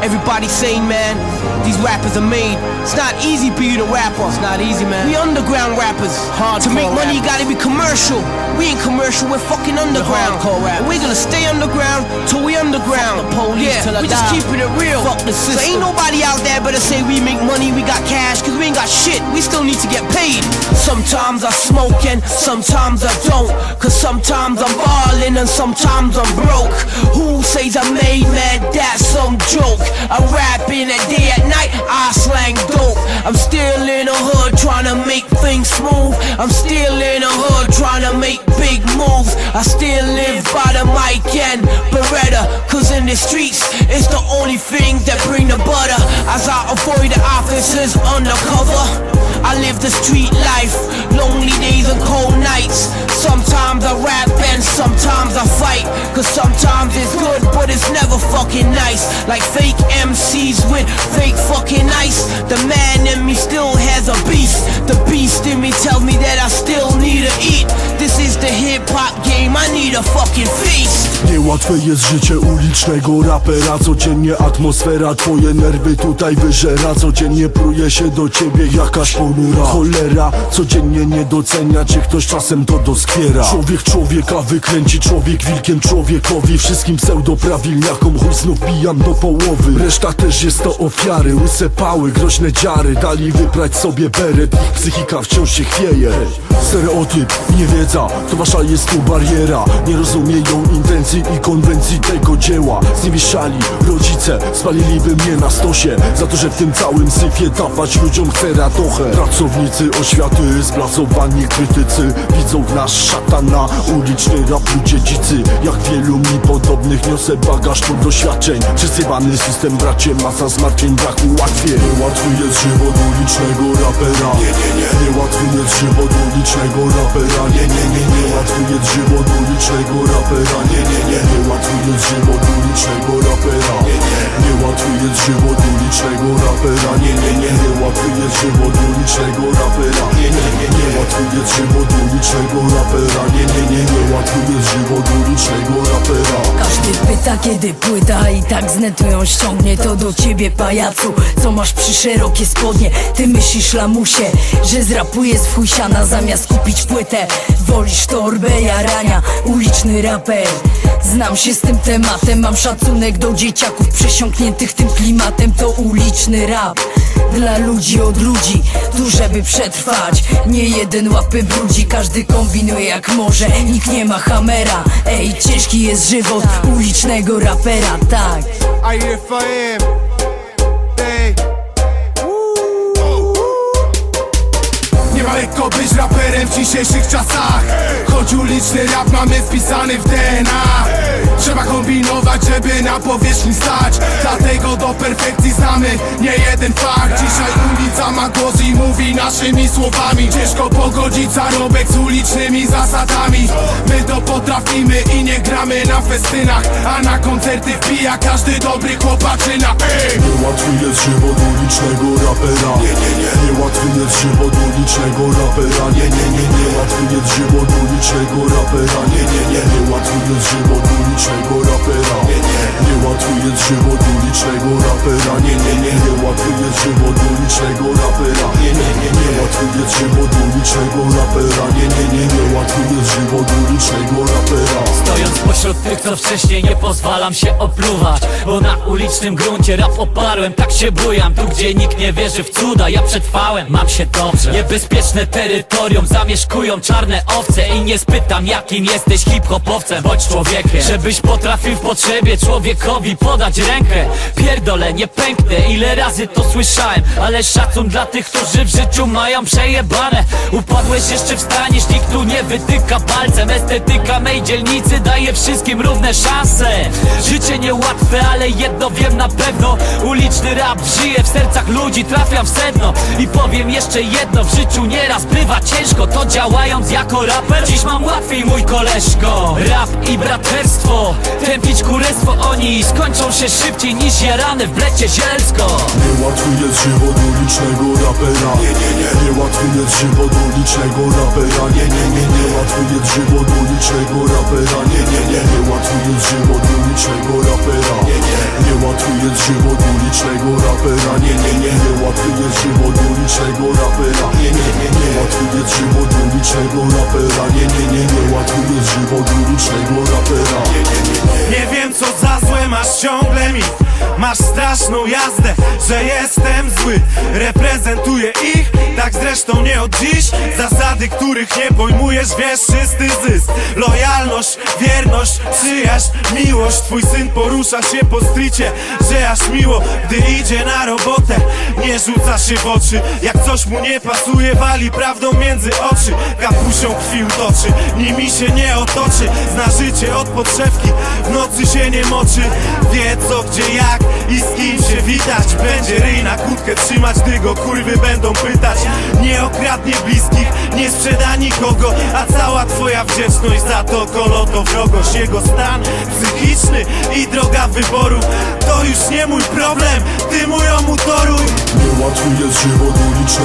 Everybody saying, man, these rappers are made. It's not easy being a rapper. It's not easy, man. We underground rappers. Hard to make money, you gotta be commercial. We ain't commercial, we're fucking underground. We're gonna stay underground till we underground. Fuck the police yeah, till I we just die. keeping it real. Fuck the So system. ain't nobody out there better say we make money, we got cash, cause we ain't got shit. We still need to get paid. Sometimes I smoke and sometimes I don't. Cause sometimes I'm and sometimes I'm broke. Who says I made man? That's some joke. I rap in at day at night, I slang dope. I'm still in the hood trying to make things smooth. I'm still in the hood trying to make big moves. I still live by the mic and Beretta. Cause in the streets, it's the only thing that bring the butter. As I avoid the officers undercover. I live the street life, lonely days and cold nights. Sometimes I sometimes I fight. Cause sometimes it's good, but it's never fucking nice. Like fake MCs with fake fucking ice. The man in me still has a beast. The beast in me tells me that I still need to eat. This is the hip hop game, I need a fucking feast. Niełatwe jest życie ulicznego rapera Codziennie atmosfera, twoje nerwy tutaj wyżera Codziennie pruje się do ciebie jakaś ponura. Cholera, codziennie nie docenia cię ktoś czasem to doskwiera. Człowiek człowieka wykręci, człowiek wilkiem człowiekowi Wszystkim pseudoprawilniakom chuj znów bijam do połowy. Reszta też jest to ofiary, łyse pały, groźne dziary Dali wyprać sobie beret, psychika wciąż się chwieje. Stereotyp, niewiedza, to wasza jest tu bariera. Nie rozumieją intencji i konwencji tego dzieła. Zniewieszali rodzice, spaliliby mnie na stosie. Za to, że w tym całym syfie dawać ludziom chcę radochę. Pracownicy oświaty, zblazowani krytycy. Widzą w nas szatana, uliczny rap ludzie dzicy Jak wielu mi podobnych niosę bagaż tu doświadczeń. Przesypany system bracie, masa zmartwień, brak ułatwień Łatwy jest żywot ulicznego rapera. Nie, nie, nie. Niełatwy jest żywot ulicznego rapera. Nie, nie, nie, nie. Łatwy jest żywot ulicznego rapera. Nie, nie, nie. Niełatwy jest żywot ulicznego rapera. Nie, nie. Niełatwy jest żywot ulicznego rapera. Nie, nie, nie. Niełatwy jest żywot ulicznego rapera. Nie, nie, nie. Niełatwy jest żywot ulicznego rapera. Nie, nie, nie. Niełatwy jest żywot rapera. Każdy pyta kiedy płyta i tak z netu ją ściągnie To do ciebie pajacu, co masz przy szerokie spodnie? Ty myślisz lamusie, że zrapuje z fujsiana Zamiast kupić płytę, wolisz torbę jarania Uliczny raper, znam się z tym tematem Mam szacunek do dzieciaków przesiąkniętych tym klimatem. To uliczny rap dla ludzi od ludzi, tu żeby przetrwać. Nie jeden łapy brudzi, każdy kombinuje jak może. Nikt nie ma hamera, ej ciężki jest żywot ulicznego rapera, tak. Lekko być raperem w dzisiejszych czasach. Choć uliczny rap mamy wpisany w DNA Trzeba kombinować, żeby na powierzchni stać. Dlatego do perfekcji znamy nie jeden fakt. Dzisiaj ulica ma głos i mówi naszymi słowami. Ciężko pogodzić zarobek z ulicznymi zasadami. My to potrafimy i nie gramy na festynach. A na koncerty wbija każdy dobry chłopaczyna! Niełatwy jest żywot ulicznego rapera. Nie, nie, nie. Niełatwy jest żywot ulicznego rapera Nie, nie, nie Niełatwy jest żywot ulicznego rapera Nie, nie, nie Niełatwy jest żywot ulicznego rapera Nie, nie Niełatwy jest żywot ulicznego rapera Nie, nie, nie Niełatwy jest żywot ulicznego rapera Nie, nie, nie Niełatwy jest żywot ulicznego rapera. Nie, nie, nie Niełatwy jest żywot ulicznego rapera. Stojąc pośród tych, co wcześniej nie pozwalam się opluwać Bo na ulicznym gruncie rap oparłem, tak się bujam. Tu gdzie nikt nie wierzy w cuda, ja przetrwałem, mam się dobrze. Niebezpieczne terytorium zamieszkują czarne owce I nie spytam jakim jesteś hip-hopowcem, bądź człowiekiem. Żebyś potrafił w potrzebie człowiekowi podać rękę. Pierdolę, nie pęknę, ile razy to słyszałem Ale szacun dla tych, którzy w życiu mają przejebane Upadłeś jeszcze wstaniesz, nikt tu nie wytyka palcem. Estetyka mej dzielnicy daje wszystkim równe szanse. Życie niełatwe, ale jedno wiem na pewno. Uliczny rap żyje w sercach ludzi, trafiam w sedno. I powiem jeszcze jedno, w życiu nieraz bywa ciężko. To działając jako raper, dziś mam łatwiej mój koleżko. Rap i braterstwo, tępić kurestwo. Oni Skończą się szybciej niż jarane w blecie zielsko. Niełatwy jest żywot ulicznego rapera. Nie, nie, nie. Niełatwy jest żywot do rapera Nie, nie, nie, nie Łatwy jest żywo do rapera Nie, nie, nie Niełatwy jest żywo do rapera. Nie, nie Niełatwy jest żywo do rapera Nie, nie, nie Niełatwy jest żywo do rapera. Nie, nie, nie Niełatwy jest żywo do niczego rapera. Nie, nie, nie Niełatwy jest żywo do niczego rapera. Nie, nie, nie. Nie wiem co za złe masz ciągle mi. Masz straszną jazdę, że jestem zły. Reprezentuję ich tak zresztą nie od dziś. Zasady, których nie pojmujesz, wiesz, czysty zysk. Lojalność, wierność, przyjaźń, miłość. Twój syn porusza się po stricie, że aż miło Gdy idzie na robotę, nie rzuca się w oczy. Jak coś mu nie pasuje, wali prawdą między oczy. Kapusią krwi utoczy, nimi się nie otoczy. Zna życie od podszewki, w nocy się nie moczy. Wie co, gdzie, jak i z kim się witać. Będzie ryj na kłódkę trzymać, gdy go kurwy będą pytać. Nie okradnie bliskich, nie sprzeda nikogo A cała twoja wdzięczność za to kolo to wrogość. Jego stan psychiczny i droga wyboru To już nie mój problem, ty mój jest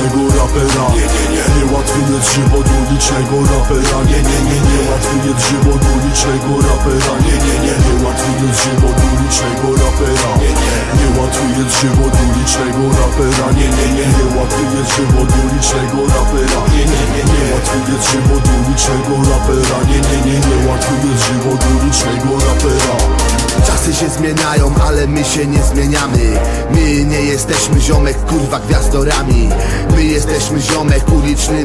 rapera. Nie, nie, nie Niełatwy jest żywot ulicznego rapera. Nie, nie, nie Niełatwy jest żywot ulicznego rapera. Nie, nie, nie Niełatwy jest żywot ulicznego rapera. Nie, nie Niełatwy jest żywot ulicznego rapera. Nie, nie, nie Niełatwy jest żywot ulicznego rapera. Nie, nie, nie Niełatwy jest żywot ulicznego rapera. Nie, nie, nie Niełatwy jest żywot ulicznego rapera. Czasy się zmieniają, ale my się nie zmieniamy. My nie jesteśmy ziomek, kurwa gwiazdorami. My jesteśmy ziomek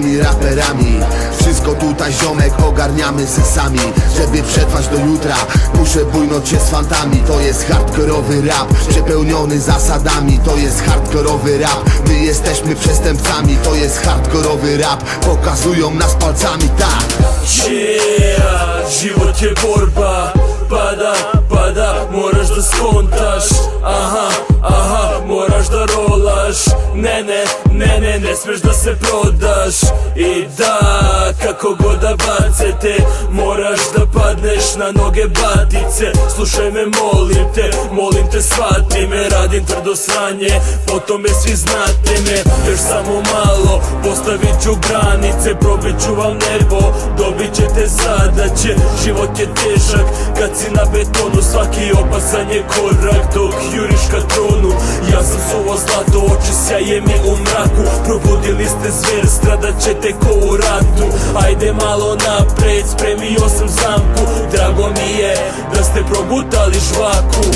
ulicznymi raperami. Wszystko tutaj ziomek ogarniamy sesami Żeby przetrwać do jutra Muszę bujnąć się z fantami. To jest hardkorowy rap Przepełniony zasadami. To jest hardkorowy rap My jesteśmy przestępcami. To jest hardkorowy rap Pokazują nas palcami, tak. Yeah, život je borba. Pada, pada, moraš da skontaš Aha, aha, moraš da rolaš Ne, ne, ne, smeš da se prodaš. I da, kako god da bace te Moraš da padneš na noge batice. Slušaj me, molim te, molim te, shvati me Radim tvrdo sranje, po tome svi znate me. Još samo malo, postavit ću granice Probit ću vam nebo, dobit ćete zadaće. Život je težak, kad si na betonu Svaki opasan je korak, dok juriš Ja sam suvo zlato, oči sjaje mi u mraku. Probudili ste zver, stradat ćete ko u ratu. Ajde malo napred, spremio sam zamku. Drago mi je da ste progutali žvaku